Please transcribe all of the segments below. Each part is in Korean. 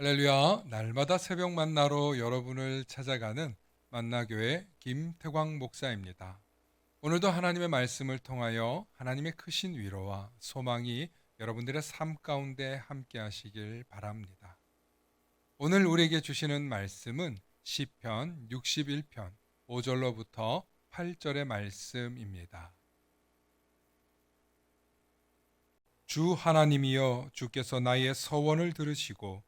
할렐루야. 날마다 새벽 만나러 여러분을 찾아가는 만나교회 김태광 목사입니다. 오늘도 하나님의 말씀을 통하여 하나님의 크신 위로와 소망이 여러분들의 삶 가운데 함께 하시길 바랍니다. 오늘 우리에게 주시는 말씀은 시편 61편 5절로부터 8절의 말씀입니다. 주 하나님이여 주께서 나의 서원을 들으시고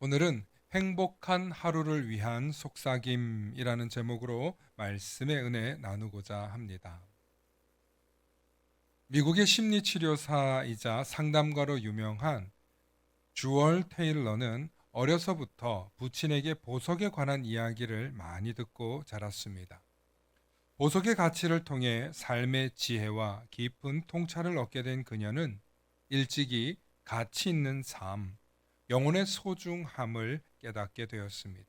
오늘은 행복한 하루를 위한 속삭임이라는 제목으로 말씀의 은혜 나누고자 합니다. 미국의 심리치료사이자 상담가로 유명한 주얼 테일러는 어려서부터 부친에게 보석에 관한 이야기를 많이 듣고 자랐습니다. 보석의 가치를 통해 삶의 지혜와 깊은 통찰을 얻게 된 그녀는 일찍이 가치 있는 삶, 영혼의 소중함을 깨닫게 되었습니다.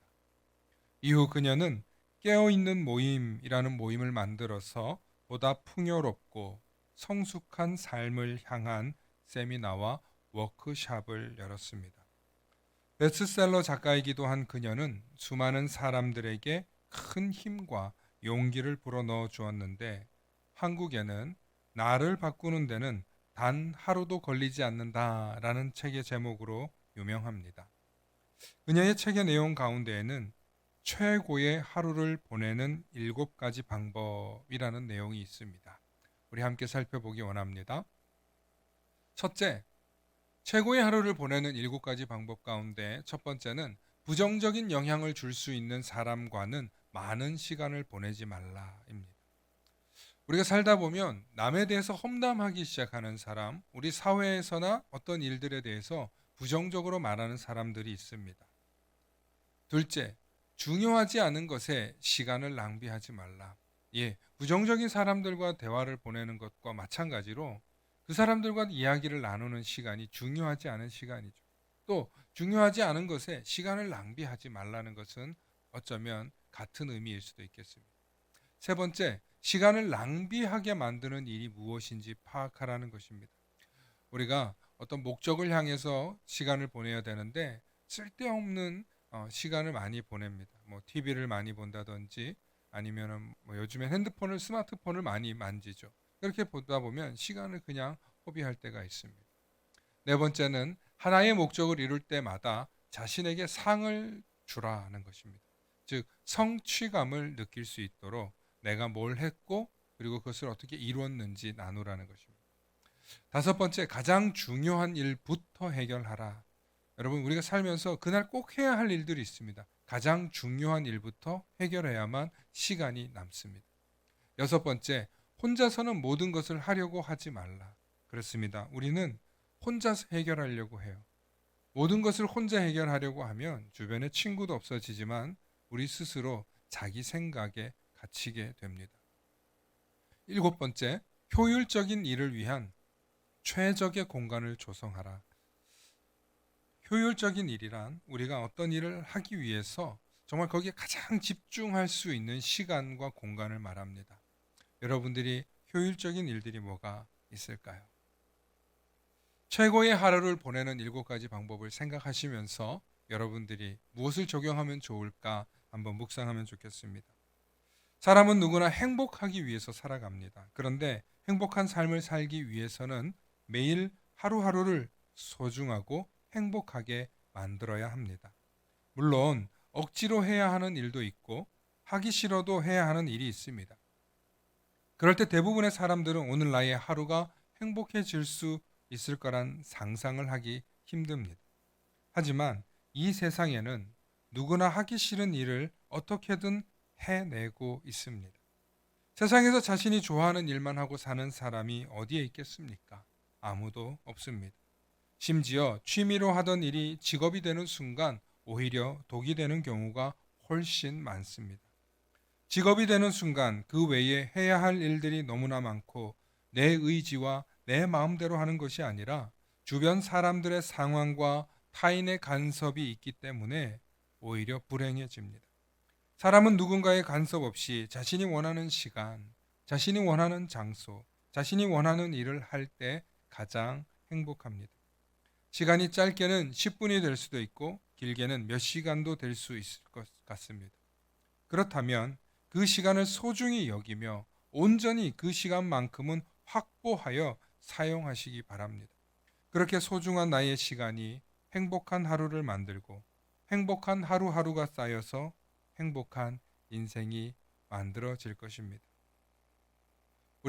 이후 그녀는 깨어있는 모임이라는 모임을 만들어서 보다 풍요롭고 성숙한 삶을 향한 세미나와 워크샵을 열었습니다. 베스트셀러 작가이기도 한 그녀는 수많은 사람들에게 큰 힘과 용기를 불어넣어 주었는데 한국에는 나를 바꾸는 데는 단 하루도 걸리지 않는다라는 책의 제목으로 유명합니다. 그녀의 책의 내용 가운데에는 최고의 하루를 보내는 일곱 가지 방법이라는 내용이 있습니다. 우리 함께 살펴보기 원합니다. 첫째, 최고의 하루를 보내는 일곱 가지 방법 가운데 첫 번째는 부정적인 영향을 줄 수 있는 사람과는 많은 시간을 보내지 말라입니다. 우리가 살다 보면 남에 대해서 험담하기 시작하는 사람, 우리 사회에서나 어떤 일들에 대해서 부정적으로 말하는 사람들이 있습니다. 둘째, 중요하지 않은 것에 시간을 낭비하지 말라. 예, 부정적인 사람들과 대화를 보내는 것과 마찬가지로 그 사람들과 이야기를 나누는 시간이 중요하지 않은 시간이죠. 또 중요하지 않은 것에 시간을 낭비하지 말라는 것은 어쩌면 같은 의미일 수도 있겠습니다. 세 번째, 시간을 낭비하게 만드는 일이 무엇인지 파악하라는 것입니다. 우리가 어떤 목적을 향해서 시간을 보내야 되는데 쓸데없는 어, 시간을 많이 보냅니다. 뭐 TV를 많이 본다든지 아니면은 뭐 요즘엔 핸드폰을 스마트폰을 많이 만지죠. 그렇게 보다 보면 시간을 그냥 허비할 때가 있습니다. 네 번째는 하나의 목적을 이룰 때마다 자신에게 상을 주라는 것입니다. 즉 성취감을 느낄 수 있도록 내가 뭘 했고 그리고 그것을 어떻게 이루었는지 나누라는 것입니다. 다섯 번째, 가장 중요한 일부터 해결하라. 여러분, 우리가 살면서 그날 꼭 해야 할 일들이 있습니다. 가장 중요한 일부터 해결해야만 시간이 남습니다. 여섯 번째, 혼자서는 모든 것을 하려고 하지 말라. 그렇습니다. 우리는 혼자서 해결하려고 해요. 모든 것을 혼자 해결하려고 하면 주변에 친구도 없어지지만 우리 스스로 자기 생각에 갇히게 됩니다. 일곱 번째, 효율적인 일을 위한 최적의 공간을 조성하라. 효율적인 일이란 우리가 어떤 일을 하기 위해서 정말 거기에 가장 집중할 수 있는 시간과 공간을 말합니다. 여러분들이 효율적인 일들이 뭐가 있을까요? 최고의 하루를 보내는 일곱 가지 방법을 생각하시면서 여러분들이 무엇을 적용하면 좋을까 한번 묵상하면 좋겠습니다. 사람은 누구나 행복하기 위해서 살아갑니다. 그런데 행복한 삶을 살기 위해서는 매일 하루하루를 소중하고 행복하게 만들어야 합니다. 물론 억지로 해야 하는 일도 있고 하기 싫어도 해야 하는 일이 있습니다. 그럴 때 대부분의 사람들은 오늘 나의 하루가 행복해질 수 있을 거란 상상을 하기 힘듭니다. 하지만 이 세상에는 누구나 하기 싫은 일을 어떻게든 해내고 있습니다. 세상에서 자신이 좋아하는 일만 하고 사는 사람이 어디에 있겠습니까? 아무도 없습니다. 심지어 취미로 하던 일이 직업이 되는 순간 오히려 독이 되는 경우가 훨씬 많습니다. 직업이 되는 순간 그 외에 해야 할 일들이 너무나 많고 내 의지와 내 마음대로 하는 것이 아니라 주변 사람들의 상황과 타인의 간섭이 있기 때문에 오히려 불행해집니다. 사람은 누군가의 간섭 없이 자신이 원하는 시간, 자신이 원하는 장소, 자신이 원하는 일을 할 때 가장 행복합니다. 시간이 짧게는 10분이 될 수도 있고 길게는 몇 시간도 될 수 있을 것 같습니다. 그렇다면 그 시간을 소중히 여기며 온전히 그 시간만큼은 확보하여 사용하시기 바랍니다. 그렇게 소중한 나의 시간이 행복한 하루를 만들고 행복한 하루하루가 쌓여서 행복한 인생이 만들어질 것입니다.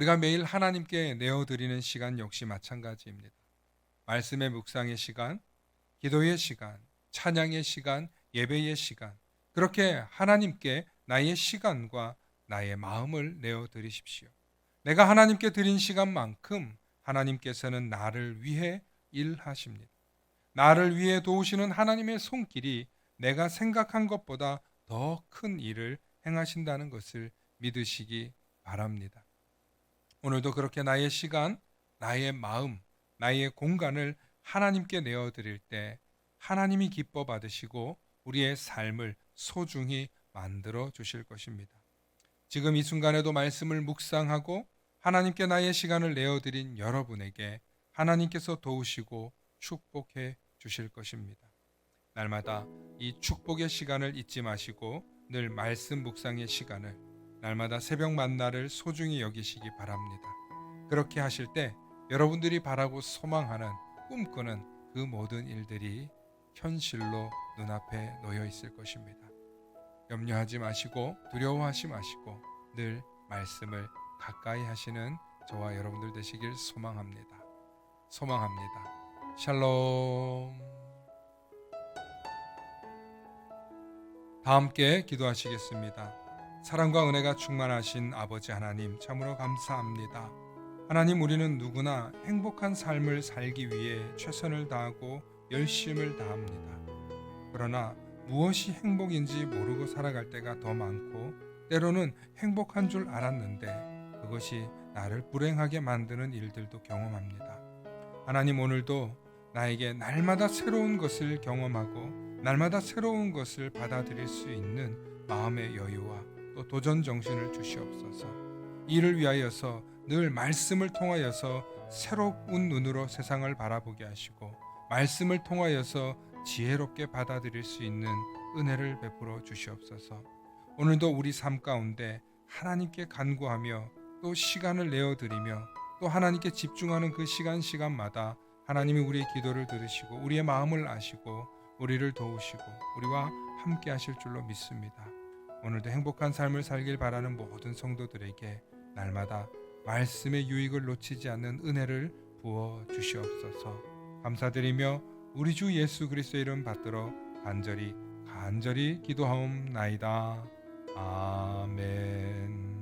우리가 매일 하나님께 내어드리는 시간 역시 마찬가지입니다. 말씀의 묵상의 시간, 기도의 시간, 찬양의 시간, 예배의 시간, 그렇게 하나님께 나의 시간과 나의 마음을 내어 드리십시오. 내가 하나님께 드린 시간만큼 하나님께서는 나를 위해 일하십니다. 나를 위해 도우시는 하나님의 손길이 내가 생각한 것보다 더 큰 일을 행하신다는 것을 믿으시기 바랍니다. 오늘도 그렇게 나의 시간, 나의 마음, 나의 공간을 하나님께 내어 드릴 때 하나님이 기뻐 받으시고 우리의 삶을 소중히 만들어 주실 것입니다. 지금 이 순간에도 말씀을 묵상하고 하나님께 나의 시간을 내어 드린 여러분에게 하나님께서 도우시고 축복해 주실 것입니다. 날마다 이 축복의 시간을 잊지 마시고 늘 말씀 묵상의 시간을 날마다 새벽 만나를 소중히 여기시기 바랍니다. 그렇게 하실 때 여러분들이 바라고 소망하는 꿈꾸는 그 모든 일들이 현실로 눈앞에 놓여 있을 것입니다. 염려하지 마시고 두려워하지 마시고 늘 말씀을 가까이 하시는 저와 여러분들 되시길 소망합니다. 소망합니다. 샬롬. 다 함께 기도하시겠습니다. 사랑과 은혜가 충만하신 아버지 하나님 참으로 감사합니다. 하나님 우리는 누구나 행복한 삶을 살기 위해 최선을 다하고 열심을 다합니다. 그러나 무엇이 행복인지 모르고 살아갈 때가 더 많고 때로는 행복한 줄 알았는데 그것이 나를 불행하게 만드는 일들도 경험합니다. 하나님 오늘도 나에게 날마다 새로운 것을 경험하고 날마다 새로운 것을 받아들일 수 있는 마음의 여유와 또 도전 정신을 주시옵소서. 이를 위하여서 늘 말씀을 통하여서 새로운 눈으로 세상을 바라보게 하시고 말씀을 통하여서 지혜롭게 받아들일 수 있는 은혜를 베풀어 주시옵소서. 오늘도 우리 삶 가운데 하나님께 간구하며 또 시간을 내어 드리며 또 하나님께 집중하는 그 시간 시간마다 하나님이 우리의 기도를 들으시고 우리의 마음을 아시고 우리를 도우시고 우리와 함께 하실 줄로 믿습니다. 오늘도 행복한 삶을 살길 바라는 모든 성도들에게 날마다 말씀의 유익을 놓치지 않는 은혜를 부어 주시옵소서. 감사드리며 우리 주 예수 그리스도의 이름 받들어 간절히 간절히 기도하옵나이다. 아멘.